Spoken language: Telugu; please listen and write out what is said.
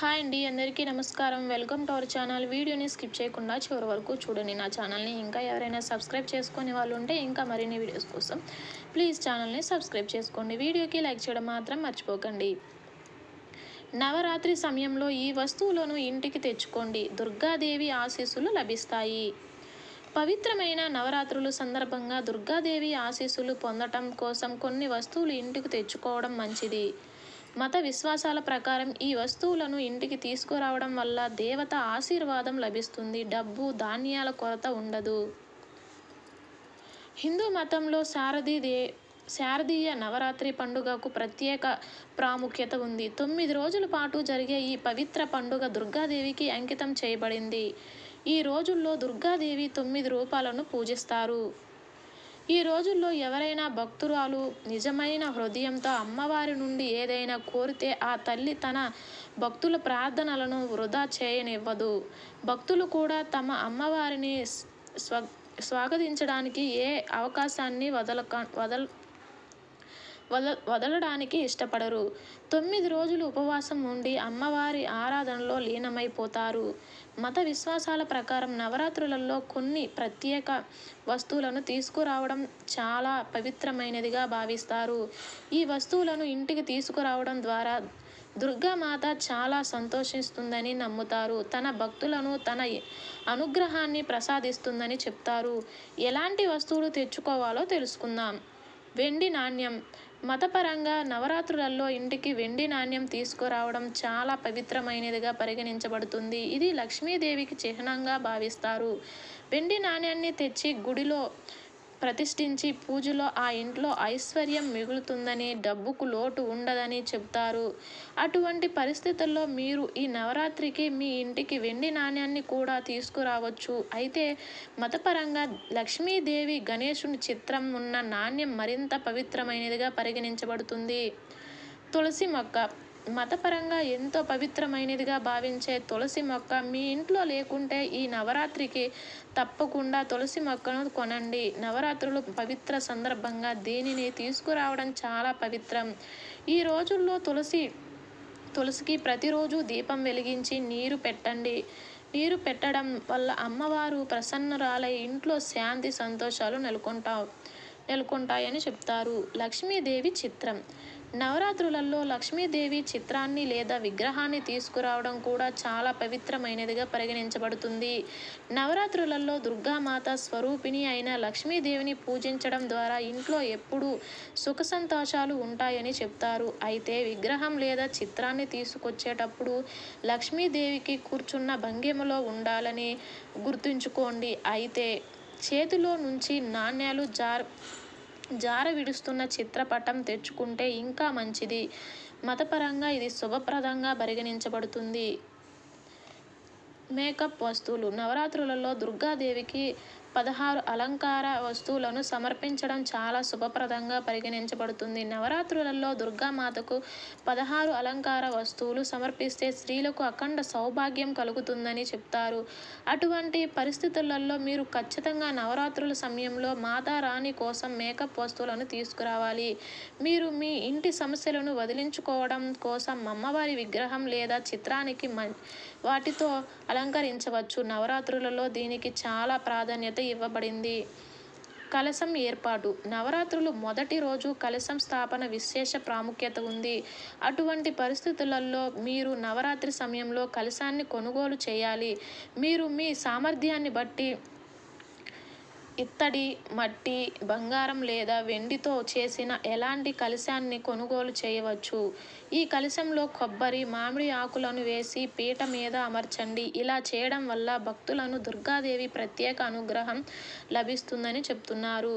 హాయ్ అండి అందరికీ నమస్కారం. Welcome to our channel. వీడియోని స్కిప్ చేయకుండా చివరి వరకు చూడండి. నా ఛానల్ని ఇంకా ఎవరైనా సబ్స్క్రైబ్ చేసుకునే వాళ్ళు ఉంటే ఇంకా మరిన్ని వీడియోస్ కోసం ప్లీజ్ ఛానల్ని సబ్స్క్రైబ్ చేసుకోండి. వీడియోకి లైక్ చేయడం మాత్రం మర్చిపోకండి. నవరాత్రి సమయంలో ఈ వస్తువులను ఇంటికి తెచ్చుకోండి. దుర్గాదేవి ఆశీస్సులు లభిస్తాయి. పవిత్రమైన నవరాత్రులు సందర్భంగా దుర్గాదేవి ఆశీస్సులు పొందటం కోసం కొన్ని వస్తువులు ఇంటికి తెచ్చుకోవడం మంచిది. మత విశ్వాసాల ప్రకారం ఈ వస్తువులను ఇంటికి తీసుకురావడం వల్ల దేవత ఆశీర్వాదం లభిస్తుంది. డబ్బు ధాన్యాల కొరత ఉండదు. హిందూ మతంలో శారదీ దే శారదీయ నవరాత్రి పండుగకు ప్రత్యేక ప్రాముఖ్యత ఉంది. తొమ్మిది రోజుల పాటు జరిగే ఈ పవిత్ర పండుగ దుర్గాదేవికి అంకితం చేయబడింది. ఈ రోజుల్లో దుర్గాదేవి తొమ్మిది రూపాలను పూజిస్తారు. ఈ రోజుల్లో ఎవరైనా భక్తురాలు నిజమైన హృదయంతో అమ్మవారి నుండి ఏదైనా కోరితే ఆ తల్లి తన భక్తుల ప్రార్థనలను వృధా చేయనివ్వదు. భక్తులు కూడా తమ అమ్మవారిని స్వ స్వాగతించడానికి ఏ అవకాశాన్ని వదలక వదల వద వదలడానికి ఇష్టపడరు. తొమ్మిది రోజులు ఉపవాసం ఉండి అమ్మవారి ఆరాధనలో లీనమైపోతారు. మత విశ్వాసాల ప్రకారం నవరాత్రులలో కొన్ని ప్రత్యేక వస్తువులను తీసుకురావడం చాలా పవిత్రమైనదిగా భావిస్తారు. ఈ వస్తువులను ఇంటికి తీసుకురావడం ద్వారా దుర్గామాత చాలా సంతోషిస్తుందని నమ్ముతారు. తన భక్తులను తన అనుగ్రహాన్ని ప్రసాదిస్తుందని చెప్తారు. ఎలాంటి వస్తువులు తెచ్చుకోవాలో తెలుసుకుందాం. వెండి నాణ్యం మతపరంగా నవరాత్రులలో ఇంటికి వెండి నాణ్యం తీసుకురావడం చాలా పవిత్రమైనదిగా పరిగణించబడుతుంది. ఇది లక్ష్మీదేవికి చిహ్నంగా భావిస్తారు. వెండి నాణ్యాన్ని తెచ్చి గుడిలో ప్రతిష్ఠించి పూజలో ఆ ఇంట్లో ఐశ్వర్యం మిగులుతుందని డబ్బుకు లోటు ఉండదని చెప్తారు అటువంటి పరిస్థితుల్లో మీరు ఈ నవరాత్రికి మీ ఇంటికి వెండి నాణ్యాన్ని కూడా తీసుకురావచ్చు. అయితే మతపరంగా లక్ష్మీదేవి గణేశుని చిత్రం ఉన్న నాణ్యం మరింత పవిత్రమైనదిగా పరిగణించబడుతుంది. తులసి మొక్క మతపరంగా ఎంతో పవిత్రమైనదిగా భావించే తులసి మొక్క మీ ఇంట్లో లేకుంటే ఈ నవరాత్రికి తప్పకుండా తులసి మొక్కను కొనండి. నవరాత్రులు పవిత్ర సందర్భంగా దీనిని తీసుకురావడం చాలా పవిత్రం. ఈ రోజుల్లో తులసి తులసికి ప్రతిరోజు దీపం వెలిగించి నీరు పెట్టండి. నీరు పెట్టడం వల్ల అమ్మవారు ప్రసన్నరాలై ఇంట్లో శాంతి సంతోషాలు నెలకొంటావు. నెలకొంటాయని చెప్తారు. లక్ష్మీదేవి చిత్రం. నవరాత్రులలో లక్ష్మీదేవి చిత్రాన్ని లేదా విగ్రహాన్ని తీసుకురావడం కూడా చాలా పవిత్రమైనదిగా పరిగణించబడుతుంది. నవరాత్రులలో దుర్గామాత స్వరూపిణి అయిన లక్ష్మీదేవిని పూజించడం ద్వారా ఇంట్లో ఎప్పుడూ సుఖ సంతోషాలు ఉంటాయని చెప్తారు. అయితే విగ్రహం లేదా చిత్రాన్ని తీసుకొచ్చేటప్పుడు లక్ష్మీదేవికి కూర్చున్న భంగిమలో ఉండాలని గుర్తుంచుకోండి. అయితే చేతిలో నుంచి నాణ్యాలు జార్ జార విడుస్తున్న చిత్రపటం తెచ్చుకుంటే ఇంకా మంచిది. మతపరంగా ఇది శుభప్రదంగా పరిగణించబడుతుంది. మేకప్ వస్తువులు. నవరాత్రులలో దుర్గాదేవికి పదహారు అలంకార వస్తువులను సమర్పించడం చాలా శుభప్రదంగా పరిగణించబడుతుంది. నవరాత్రులలో దుర్గామాతకు పదహారు అలంకార వస్తువులు సమర్పిస్తే స్త్రీలకు అఖండ సౌభాగ్యం కలుగుతుందని చెప్తారు. అటువంటి పరిస్థితులలో మీరు ఖచ్చితంగా నవరాత్రుల సమయంలో మాతారాణి కోసం మేకప్ వస్తువులను తీసుకురావాలి. మీరు మీ ఇంటి సమస్యలను వదిలించుకోవడం కోసం అమ్మవారి విగ్రహం లేదా చిత్రానికి వాటితో అలంకరించవచ్చు. నవరాత్రులలో దీనికి చాలా ప్రాధాన్యత ఇవ్వబడింది. కలశం ఏర్పాటు. నవరాత్రులు మొదటి రోజు కలశం స్థాపన విశేష ప్రాముఖ్యత ఉంది. అటువంటి పరిస్థితులలో మీరు నవరాత్రి సమయంలో కలశాన్ని కొనుగోలు చేయాలి. మీరు మీ సామర్థ్యాన్ని బట్టి ఇత్తడి మట్టి బంగారం లేదా వెండితో చేసిన ఎలాంటి కలశాన్ని కొనుగోలు చేయవచ్చు? ఈ కలశంలో కొబ్బరి మామిడి ఆకులను వేసి పీట మీద అమర్చండి. ఇలా చేయడం వల్ల భక్తులను దుర్గాదేవి ప్రత్యేక అనుగ్రహం లభిస్తుందని చెప్తున్నారు.